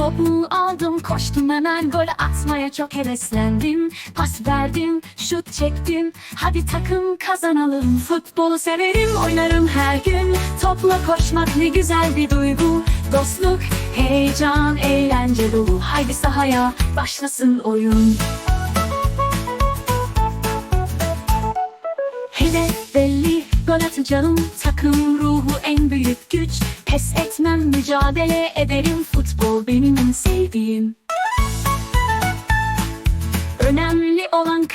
aldım? Koştum hemen gol atmaya çok heveslendim. Pas verdim şut çektim. Hadi takım kazanalım. Futbolu severim oynarım her gün. Topla koşmak ne güzel bir duygu. Dostluk, heyecan, eğlence dolu. Haydi sahaya başlasın oyun. Hedef belli, gol atacağım. Takım ruhu en büyük güç. Pes etmem, mücadele ederim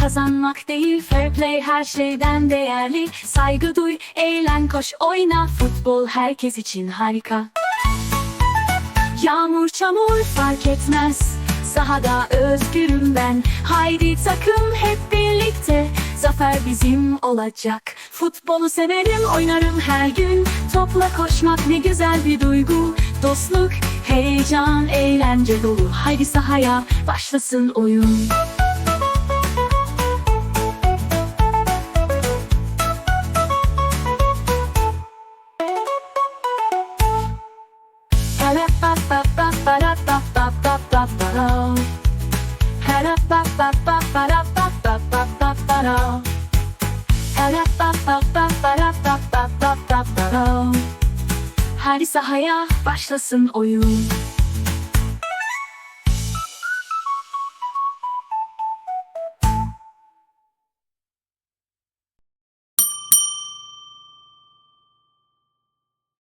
kazanmak değil Fair play her şeyden değerli. Saygı duy, eğlen, koş, oyna. Futbol herkes için harika. Yağmur çamur fark etmez. Sahada özgürüm ben. Haydi takım hep birlikte. Zafer bizim olacak. Futbolu severim oynarım her gün. Topla koşmak ne güzel bir duygu. Dostluk, heyecan, eğlence dolu. Haydi sahaya başlasın oyun Hadi sahaya başlasın oyun